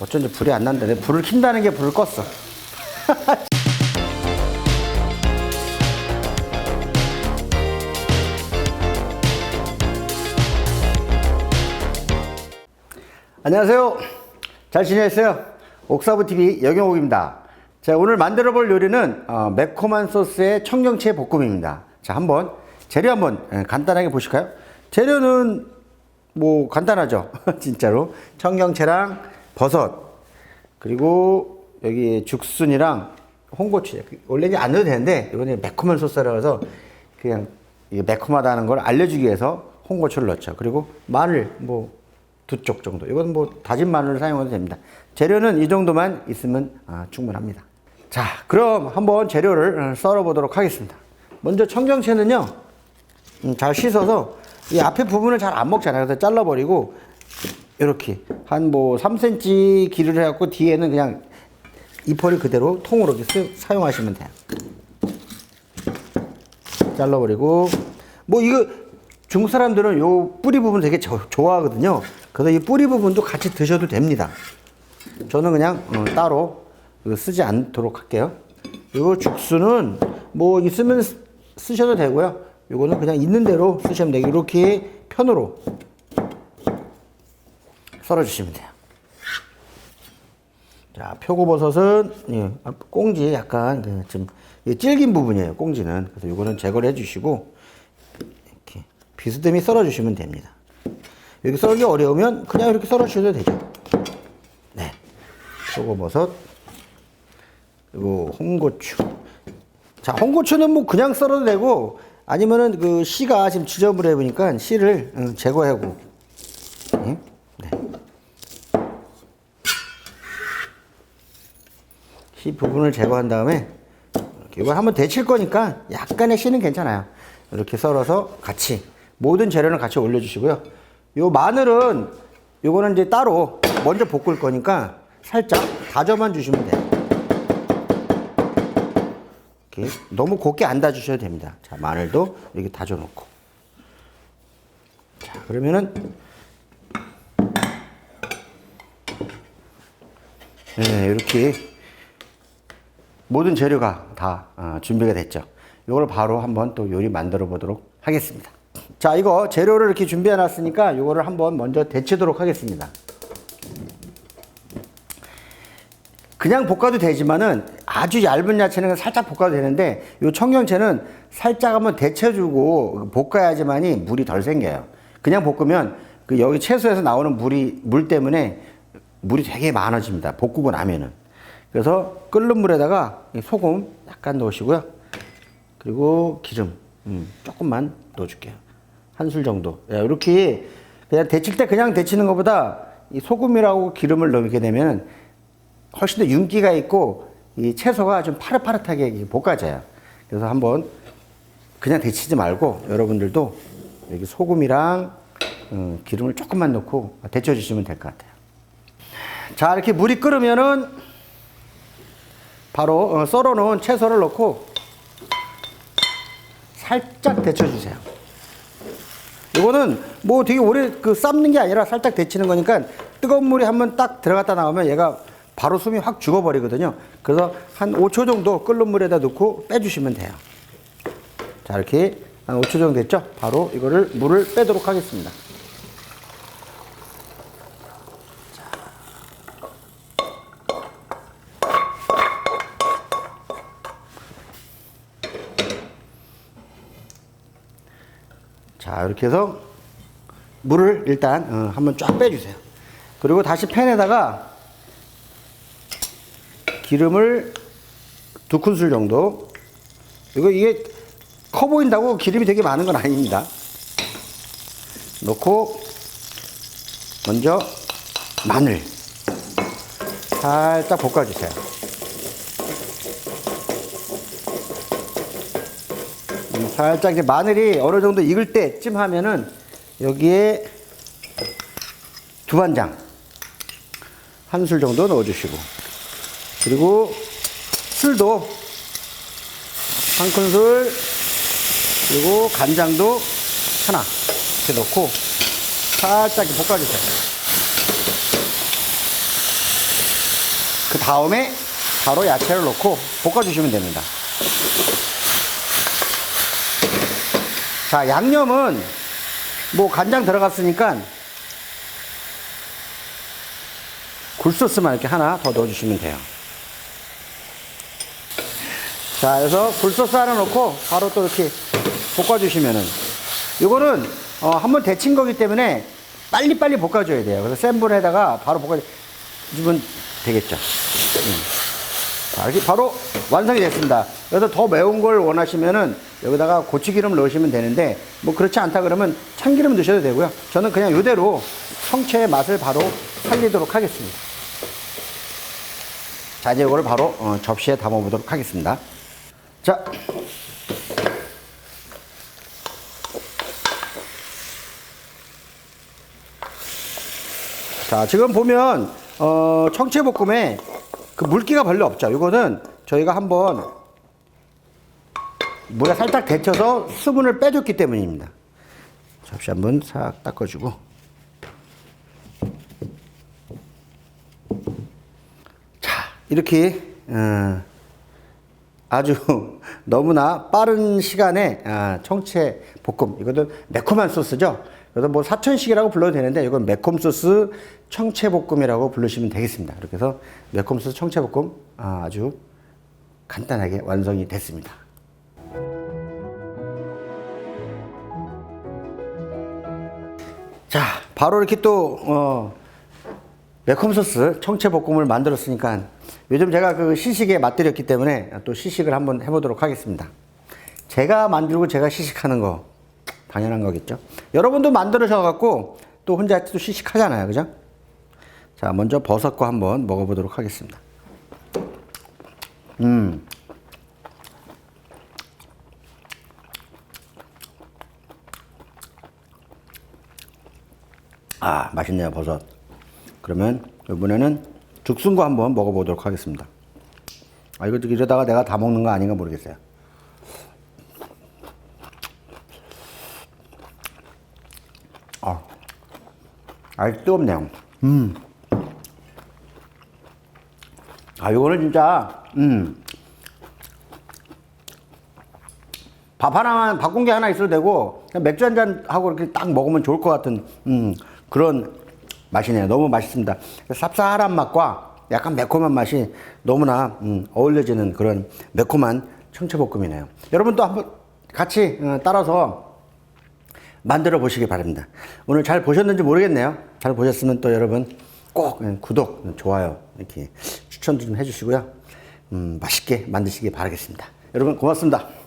어쩐지 불이 안 난다. 내가 불을 킨다는 게 불을 껐어. 안녕하세요. 잘 지내셨어요? 옥사부TV 여경옥입니다. 자, 오늘 만들어 볼 요리는 어, 매콤한 소스의 청경채 볶음입니다. 자, 한번 재료 한번 예, 간단하게 보실까요? 재료는 뭐 간단하죠. 진짜로. 청경채랑 버섯, 그리고 여기 죽순이랑 홍고추. 원래는 안 넣어도 되는데 이거는 매콤한 소스라서 그냥 이게 매콤하다는 걸 알려주기 위해서 홍고추를 넣죠. 그리고 마늘 뭐 두 쪽 정도. 이건 뭐 다진 마늘을 사용해도 됩니다. 재료는 이 정도만 있으면 아, 충분합니다. 자, 그럼 한번 재료를 어, 썰어 보도록 하겠습니다. 먼저 청경채는요, 음, 잘 씻어서 이 앞에 부분을 잘 안 먹잖아요. 그래서 잘라버리고 이렇게 한 뭐 3cm 길이를 해갖고 뒤에는 그냥 이파리 그대로 통으로 이렇게 쓰- 사용하시면 돼요. 잘라버리고 뭐 이거 중국 사람들은 요 뿌리 부분 되게 저- 좋아하거든요. 그래서 이 뿌리 부분도 같이 드셔도 됩니다. 저는 그냥 어, 따로 쓰지 않도록 할게요. 이거 죽순은 뭐 있으면 쓰- 쓰셔도 되고요. 이거는 그냥 있는 대로 쓰시면 되고 이렇게 편으로 썰어주시면 돼요. 자, 표고버섯은 예, 앞- 꽁지 약간 그좀 이게 질긴 부분이에요. 꽁지는 그래서 이거는 제거를 해주시고 이렇게 비스듬히 썰어주시면 됩니다. 여기 썰기 어려우면 그냥 이렇게 썰어주셔도 되죠. 네, 표고버섯 그리고 홍고추. 자, 홍고추는 뭐 그냥 썰어도 되고 아니면은 그 씨가 지금 지저분해 보니까 씨를 응, 제거하고. 응? 네. 씨 부분을 제거한 다음에 이걸 한번 데칠 거니까 약간의 씨는 괜찮아요. 이렇게 썰어서 같이 모든 재료는 같이 올려주시고요. 요 마늘은 요거는 이제 따로 먼저 볶을 거니까 살짝 다져만 주시면 돼요. 이렇게 너무 곱게 안 다주셔도 됩니다. 자 마늘도 이렇게 다져 놓고. 자 그러면은 네, 이렇게 모든 재료가 다 어, 준비가 됐죠. 이걸 바로 한번 또 요리 만들어 보도록 하겠습니다. 자, 이거 재료를 이렇게 준비해 놨으니까 이거를 한번 먼저 데치도록 하겠습니다. 그냥 볶아도 되지만은 아주 얇은 야채는 살짝 볶아도 되는데 이 청경채는 살짝 한번 데쳐주고 볶아야지만이 물이 덜 생겨요. 그냥 볶으면 그 여기 채소에서 나오는 물이 물 때문에 물이 되게 많아집니다. 볶고 나면은. 그래서 끓는 물에다가 이 소금 약간 넣으시고요. 그리고 기름 음, 조금만 넣어줄게요. 한 술 정도. 예, 이렇게 그냥 데칠 때 그냥 데치는 것보다 이 소금이라고 기름을 넣게 되면 훨씬 더 윤기가 있고 이 채소가 좀 파릇파릇하게 볶아져요. 그래서 한번 그냥 데치지 말고 여러분들도 여기 소금이랑 어, 기름을 조금만 넣고 데쳐주시면 될 것 같아요. 자 이렇게 물이 끓으면은 바로 어, 썰어 놓은 채소를 넣고 살짝 데쳐주세요. 이거는 뭐 되게 오래 그 삶는 게 아니라 살짝 데치는 거니까 뜨거운 물이 한번 딱 들어갔다 나오면 얘가 바로 숨이 확 죽어버리거든요. 그래서 한 5초 정도 끓는 물에다 넣고 빼주시면 돼요. 자 이렇게 한 5초 정도 됐죠? 바로 이거를 물을 빼도록 하겠습니다. 자 이렇게 해서 물을 일단 어, 한번 쫙 빼주세요. 그리고 다시 팬에다가 기름을 두 큰술 정도. 이거 이게 커 보인다고 기름이 되게 많은 건 아닙니다. 넣고 먼저 마늘 살짝 볶아주세요. 음, 살짝 이제 마늘이 어느 정도 익을 때쯤 하면은 여기에 두반장 한 술 정도 넣어주시고 그리고 술도 한 큰술 그리고 간장도 하나 이렇게 넣고 살짝 볶아주세요. 그 다음에 바로 야채를 넣고 볶아주시면 됩니다. 자, 양념은 뭐 간장 들어갔으니까 굴소스만 이렇게 하나 더 넣어주시면 돼요. 자, 그래서 굴소스 하나 넣고 바로 또 이렇게 볶아주시면은 이거는 어, 한번 데친 거기 때문에 빨리빨리 볶아줘야 돼요. 그래서 센 불에다가 바로 볶아주면 되겠죠. 음. 자, 이렇게 바로 완성이 됐습니다. 여기서 더 매운 걸 원하시면은 여기다가 고추기름 넣으시면 되는데 뭐 그렇지 않다 그러면 참기름 넣으셔도 되고요. 저는 그냥 이대로 성체의 맛을 바로 살리도록 하겠습니다. 자, 이제 이걸 바로 어, 접시에 담아 보도록 하겠습니다. 자. 자, 지금 보면, 어, 청채볶음에 그 물기가 별로 없죠. 이거는 저희가 한번 물에 살짝 데쳐서 수분을 빼줬기 때문입니다. 접시 한번 싹 닦아주고. 자, 이렇게, 어, 아주 너무나 빠른 시간에 아, 청채 볶음 이것도 매콤한 소스죠. 그래서 뭐 사천식이라고 불러도 되는데 이건 매콤 소스 청채 볶음이라고 부르시면 되겠습니다. 이렇게 해서 매콤 소스 청채 볶음 아, 아주 간단하게 완성이 됐습니다. 자, 바로 이렇게 또 어, 매콤 소스 청채 볶음을 만들었으니까 요즘 제가 그 시식에 맛들였기 때문에 또 시식을 한번 해보도록 하겠습니다. 제가 만들고 제가 시식하는 거 당연한 거겠죠. 여러분도 만들으셔갖고 또 혼자 또 시식하잖아요, 그죠? 자, 먼저 버섯과 한번 먹어보도록 하겠습니다. 음. 아, 맛있네요, 버섯. 그러면 이번에는 죽순과 한번 먹어보도록 하겠습니다. 아, 이거 이러다가 내가 다 먹는 거 아닌가 모르겠어요. 아, 아이 뜨겁네요. 음. 아, 이거는 진짜, 음. 밥 하나만, 밥 공기 하나 있어도 되고, 그냥 맥주 한 잔 하고 이렇게 딱 먹으면 좋을 것 같은, 음, 그런 맛이네요. 너무 맛있습니다. 쌉쌀한 맛과 약간 매콤한 맛이 너무나 음, 어울려지는 그런 매콤한 청채볶음이네요. 여러분 또 한번 같이 어, 따라서 만들어 보시기 바랍니다. 오늘 잘 보셨는지 모르겠네요. 잘 보셨으면 또 여러분 꼭 음, 구독, 좋아요 이렇게 추천 좀 해주시고요. 음, 맛있게 만드시기 바라겠습니다. 여러분 고맙습니다.